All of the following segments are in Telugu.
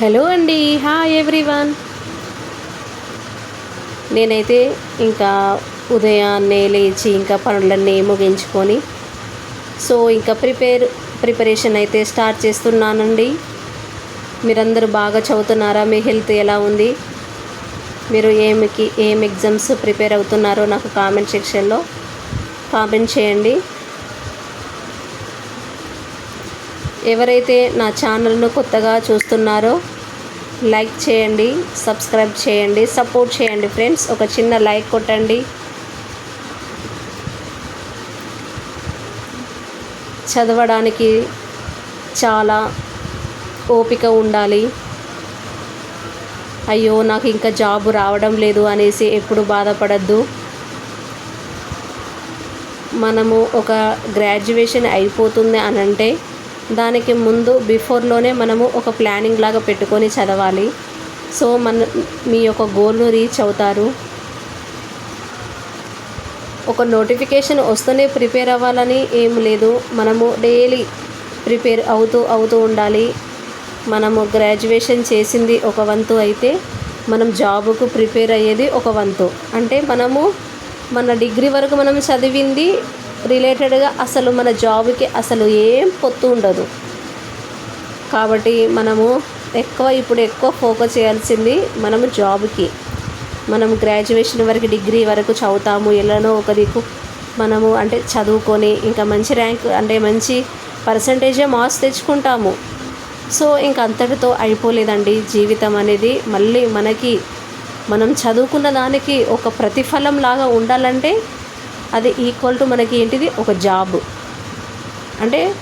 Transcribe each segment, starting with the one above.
హలో అండి. Hi everyone. నేనైతే ఇంకా ఉదయాన్నే లేచి ఇంకా పనులన్నీ ముగించుకొని సో ఇంకా ప్రిపేర్ ప్రిపరేషన్ అయితే స్టార్ట్ చేస్తున్నానండి. మీరందరూ బాగా చదువుతున్నారా? మీ హెల్త్ ఎలా ఉంది? మీరు ఏమికి ఏం ఎగ్జామ్స్ ప్రిపేర్ అవుతున్నారో నాకు కామెంట్ సెక్షన్లో కామెంట్ చేయండి. ఎవరైతే నా ఛానల్ను కొత్తగా చూస్తున్నారో లైక్ చేయండి సబ్స్క్రైబ్ చేయండి సపోర్ట్ చేయండి ఫ్రెండ్స్. ఒక చిన్న లైక్ కొట్టండి. చదవడానికి చాలా ఓపిక ఉండాలి. అయ్యో నాకు ఇంకా జాబ్ రావడం లేదు అనేసి ఎప్పుడు బాధపడద్దు. మనము ఒక గ్రాడ్యుయేషన్ అయిపోతుంది అని అంటే దానికి ముందు బిఫోర్లోనే మనము ఒక ప్లానింగ్ లాగా పెట్టుకొని చదవాలి. సో మన మీ యొక్క గోల్ను రీచ్ అవుతారు. ఒక నోటిఫికేషన్ వస్తూనే ప్రిపేర్ అవ్వాలని ఏం లేదు. మనము డైలీ ప్రిపేర్ అవుతూ అవుతూ ఉండాలి. మనము గ్రాడ్యుయేషన్ చేసింది ఒక వంతు అయితే మనం జాబుకు ప్రిపేర్ అయ్యేది ఒక వంతు. అంటే మనము మన డిగ్రీ వరకు మనం చదివింది రిలేటెడ్గా అసలు మన జాబ్కి అసలు ఏం పొత్తు ఉండదు. కాబట్టి మనము ఎక్కువ ఇప్పుడు ఎక్కువ ఫోకస్ చేయాల్సింది మనము జాబ్కి. మనం గ్రాడ్యుయేషన్ వరకు డిగ్రీ వరకు చదువుతాము. ఎలానో ఒక దిక్కు మనము అంటే చదువుకొని ఇంకా మంచి ర్యాంక్ అంటే మంచి పర్సంటేజే మార్క్స్ తెచ్చుకుంటాము. సో ఇంక అంతటితో అయిపోలేదండి జీవితం అనేది. మళ్ళీ మనకి మనం చదువుకున్న దానికి ఒక ప్రతిఫలం లాగా ఉండాలంటే అది ఈక్వల్ టు మనకి ఏంటిది? ఒక జాబ్ అంటే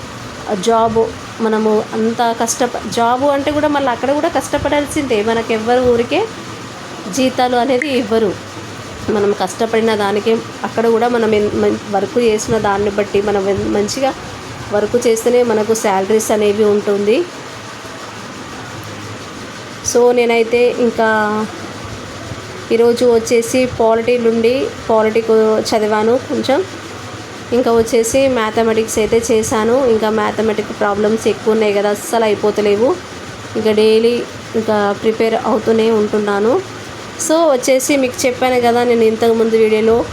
జాబు మనము అంత కష్టప జాబు అంటే కూడా మళ్ళీ అక్కడ కూడా కష్టపడాల్సిందే. మనకు ఎవ్వరు ఊరికే జీతాలు అనేది ఇవ్వరు. మనం కష్టపడిన దానికి అక్కడ కూడా మనం వర్క్ చేసిన దాన్ని బట్టి మనం మంచిగా వర్క్ చేస్తేనే మనకు శాలరీస్ అనేవి ఉంటుంది. సో నేనైతే ఇంకా ఈరోజు వచ్చేసి పాలిటీ నుండి పాలిటిక్ చదివాను కొంచెం. ఇంకా వచ్చేసి మ్యాథమెటిక్స్ అయితే చేశాను. ఇంకా మ్యాథమెటిక్ ప్రాబ్లమ్స్ ఎక్కువ ఉన్నాయి కదా అస్సలు అయిపోతలేవు. ఇంకా డైలీ ఇంకా ప్రిపేర్ అవుతూనే ఉంటున్నాను. సో వచ్చేసి మీకు చెప్పాను కదా నేను ఇంతకుముందు వీడియోలో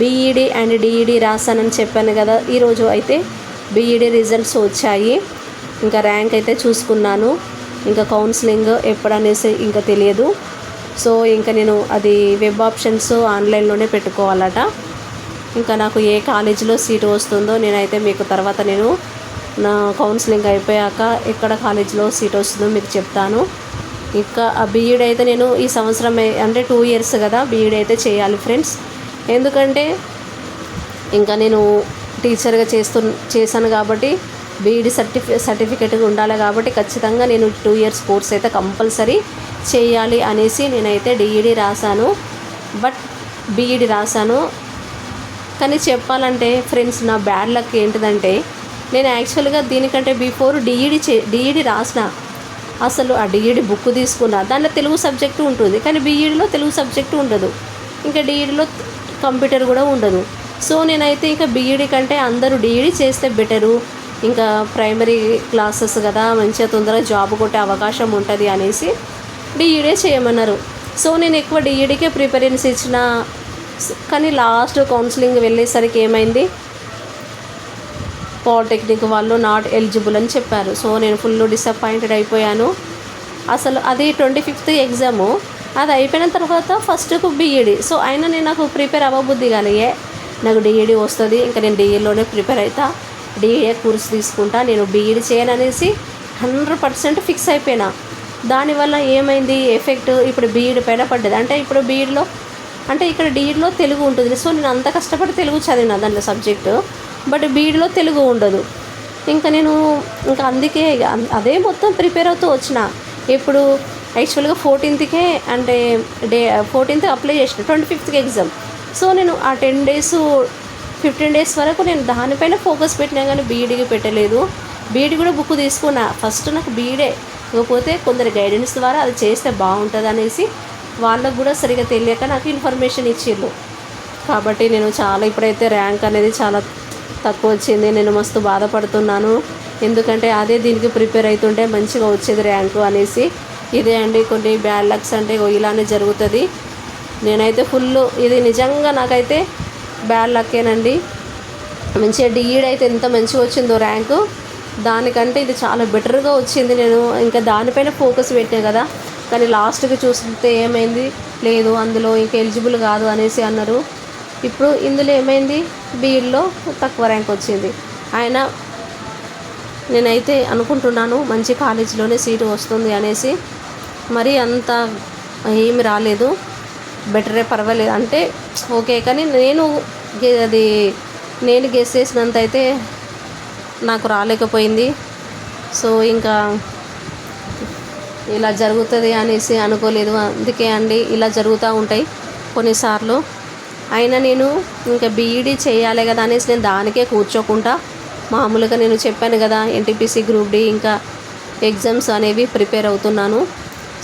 బీఈడి అండ్ డిఈడి రాశానని చెప్పాను కదా ఈరోజు అయితే బీఈడి రిజల్ట్స్ వచ్చాయి. ఇంకా ర్యాంక్ అయితే చూసుకున్నాను. ఇంకా కౌన్సిలింగ్ ఎప్పుడనేసి ఇంకా తెలియదు. సో ఇంకా నేను అది వెబ్ ఆప్షన్స్ ఆన్లైన్లోనే పెట్టుకోవాలట. ఇంకా నాకు ఏ కాలేజీలో సీటు వస్తుందో నేనైతే మీకు తర్వాత నేను నా కౌన్సిలింగ్ అయిపోయాక ఎక్కడ కాలేజీలో సీట్ వస్తుందో మీకు చెప్తాను. ఇంకా ఆ బీఈడ్ అయితే నేను ఈ సంవత్సరం అంటే టూ ఇయర్స్ కదా బీఈడ్ అయితే చేయాలి ఫ్రెండ్స్. ఎందుకంటే ఇంకా నేను టీచర్గా చేస్తు చేశాను కాబట్టి బీఈడి సర్టిఫి సర్టిఫికేట్ ఉండాలి కాబట్టి ఖచ్చితంగా నేను టూ ఇయర్స్ కోర్స్ అయితే కంపల్సరీ చేయాలి అనేసి నేనైతే డిఈడి రాశాను. బట్ బీఈడి రాశాను. కానీ చెప్పాలంటే ఫ్రెండ్స్ నా బ్యాడ్ లక్ ఏంటిదంటే నేను యాక్చువల్గా దీనికంటే బిఫోర్ డిఈడి చే డిఈడి రాసిన అసలు ఆ డిఈడి బుక్ తీసుకున్నా దాంట్లో తెలుగు సబ్జెక్టు ఉంటుంది. కానీ బీఈడిలో తెలుగు సబ్జెక్టు ఉండదు. ఇంకా డిఈడిలో కంప్యూటర్ కూడా ఉండదు. సో నేనైతే ఇంకా బీఈడి కంటే అందరూ డిఈడి చేస్తే బెటరు. ఇంకా ప్రైమరీ క్లాసెస్ కదా మంచిగా తొందరగా జాబ్ కొట్టే అవకాశం ఉంటుంది అనేసి డిఈడే చేయమన్నారు. సో నేను ఎక్కువ డిఈడికే ప్రిఫరెన్స్ ఇచ్చిన కానీ లాస్ట్ కౌన్సిలింగ్ వెళ్ళేసరికి ఏమైంది? పాలిటెక్నిక్ వాళ్ళు నాట్ ఎలిజిబుల్ అని చెప్పారు. సో నేను ఫుల్ డిసప్పాయింటెడ్ అయిపోయాను. అసలు అది ట్వంటీ ఫిఫ్త్ ఎగ్జాము. అది అయిపోయిన తర్వాత ఫస్ట్కు బీఈడి సో అయినా నేను నాకు ప్రిపేర్ అవ్వబుద్ధి కానీ నాకు డిఈడి వస్తుంది. ఇంకా నేను డిఈలోనే ప్రిపేర్ అవుతా డిఈడే కోర్స్ తీసుకుంటా. నేను బీఈడి చేయను అనేసి హండ్రెడ్ పర్సెంట్ ఫిక్స్ అయిపోయినా. దానివల్ల ఏమైంది? ఎఫెక్ట్ ఇప్పుడు బీఈడి పైన పడ్డది. అంటే ఇప్పుడు బీఈడిలో అంటే ఇక్కడ డీఈడిలో తెలుగు ఉంటుంది. సో నేను అంత కష్టపడి తెలుగు చదివిన దాంట్లో సబ్జెక్టు. బట్ బీఈడిలో తెలుగు ఉండదు. ఇంకా నేను ఇంకా అందుకే ఇక అం- అదే మొత్తం ప్రిపేర్ అవుతూ వచ్చిన. ఇప్పుడు యాక్చువల్గా ఫోర్టీన్త్కే అంటే డే ఫోర్టీన్త్ అప్లై చేసిన ట్వంటీ ఫిఫ్త్కి ఎగ్జామ్. సో నేను ఆ టెన్ డేస్ ఫిఫ్టీన్ డేస్ వరకు నేను దానిపైన ఫోకస్ పెట్టినా కానీ బీఈడీకి పెట్టలేదు. బీఈడీ కూడా బుక్ తీసుకున్నా. ఫస్ట్ నాకు బీఈడే ఇకపోతే కొందరి గైడెన్స్ ద్వారా అది చేస్తే బాగుంటుంది అనేసి వాళ్ళకు కూడా సరిగా తెలియక నాకు ఇన్ఫర్మేషన్ ఇచ్చిర్రు. కాబట్టి నేను చాలా ఇప్పుడైతే ర్యాంక్ అనేది చాలా తక్కువ వచ్చింది. నేను మస్తు బాధపడుతున్నాను. ఎందుకంటే అదే దీనికి ప్రిపేర్ అవుతుంటే మంచిగా వచ్చేది ర్యాంకు అనేసి. ఇదే అండి కొన్ని బ్యాడ్ లక్స్ అంటే ఇలానే జరుగుతుంది. నేనైతే ఫుల్ ఇది నిజంగా నాకైతే బ్యాడ్ లక్కేనండి మంచిగా డిఈడ్ అయితే ఎంత మంచిగా వచ్చిందో ర్యాంకు దానికంటే ఇది చాలా బెటర్గా వచ్చింది నేను. ఇంకా దానిపైన ఫోకస్ పెట్టాను కదా. కానీ లాస్ట్కి చూస్తే ఏమైంది? లేదు అందులో ఇంకా ఎలిజిబుల్ కాదు అనేసి అన్నారు. ఇప్పుడు ఇందులో ఏమైంది? బీఈడ్లో తక్కువ ర్యాంక్ వచ్చింది. ఆయన నేనైతే అనుకుంటున్నాను మంచి కాలేజీలోనే సీటు వస్తుంది అనేసి. మరి అంత ఏమి రాలేదు. బెటరే పర్వాలేదు. అంటే ఓకే కానీ నేను అది నేను గెస్ చేసినంత అయితే నాకు రాలేకపోయింది. సో ఇంకా ఇలా జరుగుతుంది అనేసి అనుకోలేదు. అందుకే అండి ఇలా జరుగుతూ ఉంటాయి కొన్నిసార్లు. అయినా నేను ఇంకా బీఈడీ చేయాలి కదా అనేసి నేను దానికే కూర్చోకుండా మామూలుగా నేను చెప్పాను కదా ఎన్టీపీసీ గ్రూప్ డి ఇంకా ఎగ్జామ్స్ అనేవి ప్రిపేర్ అవుతున్నాను.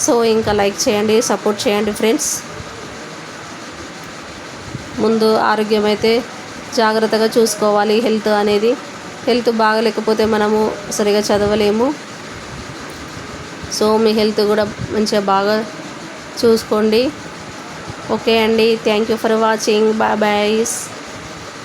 సో ఇంకా లైక్ చేయండి సపోర్ట్ చేయండి ఫ్రెండ్స్. ముందు ఆరోగ్యం అయితే జాగ్రత్తగా చూసుకోవాలి హెల్త్ అనేది హెల్త్ బాగలేకపోతే మనము సరిగా చదవలేము. సో మీ హెల్త్ కూడా మంచిగా బాగా చూసుకోండి. ఓకే అండి. Thank you for watching. Bye byes.